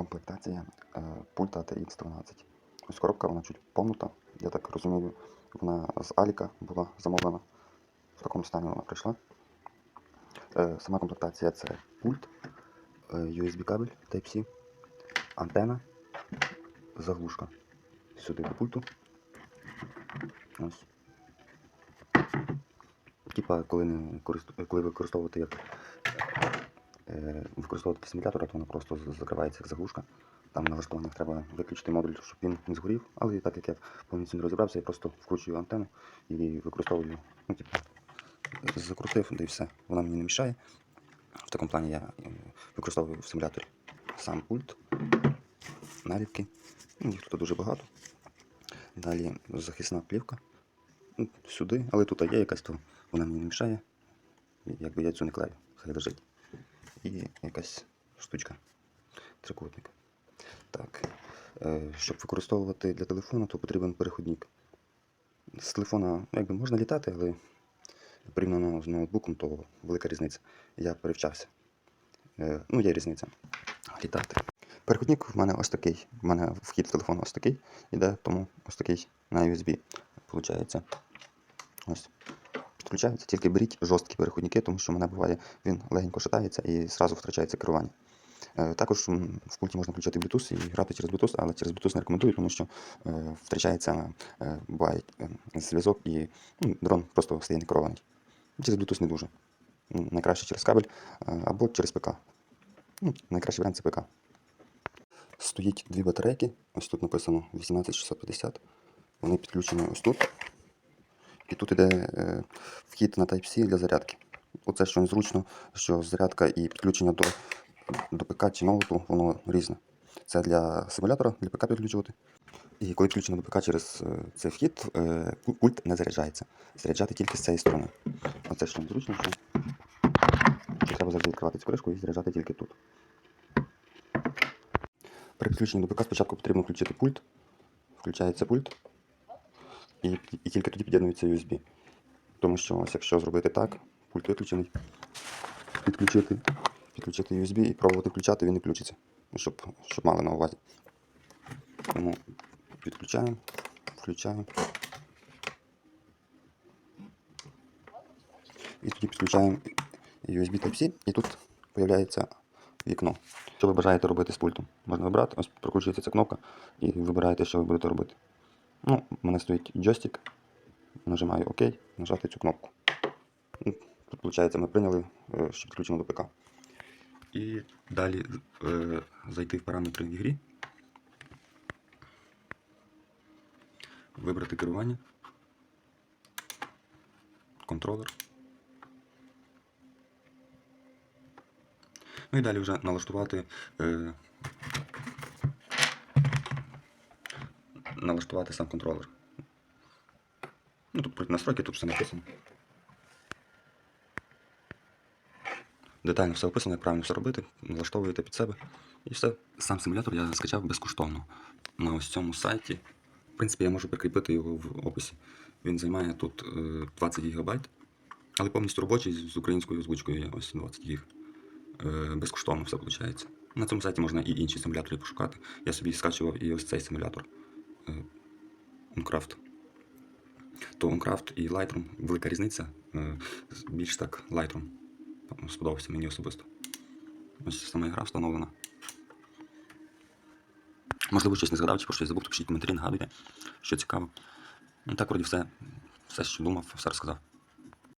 комплектація е, пульта TX12. Ось коробка, вона чуть помнута. Я так розумію, вона з Аліка була замовлена. В такому стані вона прийшла. Е, Сама комплектація це пульт, е, USB кабель Type-C, антена, заглушка. Сюди до пульту. Ось. Типа, коли, не корист- коли використовувати як е, використовувати симулятор, то вона просто закривається як заглушка. Там на налаштуваннях треба виключити модуль, щоб він не згорів. Але так як я повністю не розібрався, я просто вкручую антенну і використовую, ну, типу, закрутив, да і все. Вона мені не мішає. В такому плані я е, використовую в симуляторі сам пульт, наліпки. Ну, Їх тут дуже багато. Далі захисна плівка. Ну, Сюди, але тут є якась, то вона мені не мішає. Якби я цю не клею, хай лежить. І якась штучка. Трикутник. Так. Щоб використовувати для телефону, то потрібен переходник. З телефона якби можна літати, але порівняно з ноутбуком, то велика різниця. Я перевчався. Е, Ну, є різниця. Літати. Переходник в мене ось такий. У мене вхід в ось такий іде, тому ось такий на USB. Получається. Ось. Підключається, тільки беріть жорсткі переходники, тому що мене буває, він легенько шатається і зразу втрачається керування. Е, Також в пульті можна включати Bluetooth і грати через Bluetooth, але через Bluetooth не рекомендую, тому що е, втрачається е, буває зв'язок і ну, дрон просто стає не керований. Через Bluetooth не дуже. Найкраще через кабель або через ПК. Ну, найкращий варіант це ПК. Стоїть дві батарейки. Ось тут написано 18650. Вони підключені ось тут. І тут іде е, вхід на Type-C для зарядки. Оце що незручно, що зарядка і підключення до, до ПК чи ноуту, воно різне. Це для симулятора, для ПК підключувати. І коли підключено до ПК через е, цей вхід, е, пульт не заряджається. Заряджати тільки з цієї сторони. Оце що незручно, що треба завжди відкривати цю кришку і заряджати тільки тут. При підключенні до ПК спочатку потрібно включити пульт. Включається пульт. І, і тільки тоді під'єднується USB. Тому що ось якщо зробити так, пульт виключений, підключити, підключити USB і пробувати включати, він не включиться. Щоб, щоб мали на увазі. Тому підключаємо, включаємо. І тоді підключаємо USB Type-C, і тут з'являється вікно. Що ви бажаєте робити з пультом? Можна вибрати, ось прокручується ця кнопка і вибираєте, що ви будете робити. Ну, у мене стоїть джойстик. Нажимаю ОК, нажати цю кнопку. Ну, Тут, виходить, ми прийняли, е, що підключено до ПК. І далі е, зайти в параметри в ігрі. Вибрати керування. Контролер. Ну і далі вже налаштувати. Е, налаштувати сам контролер. Ну, тут про настройки, тут все написано. Детально все описано, як правильно все робити, налаштовуєте під себе. І все. Сам симулятор я скачав безкоштовно на ось цьому сайті. В принципі, я можу прикріпити його в описі. Він займає тут е, 20 ГБ, але повністю робочий з українською озвучкою є ось 20 ГБ. Е, Безкоштовно все виходить. На цьому сайті можна і інші симулятори пошукати. Я собі скачував і ось цей симулятор. Е, Uncraft. То Uncraft і Lightroom велика різниця. Е, Більш так Lightroom сподобався мені особисто. Ось сама гра встановлена. Можливо, щось не згадав, чи про щось забув, то пишіть коментарі, нагадуйте, що цікаво. Ну так, вроді все, все, що думав, все розказав.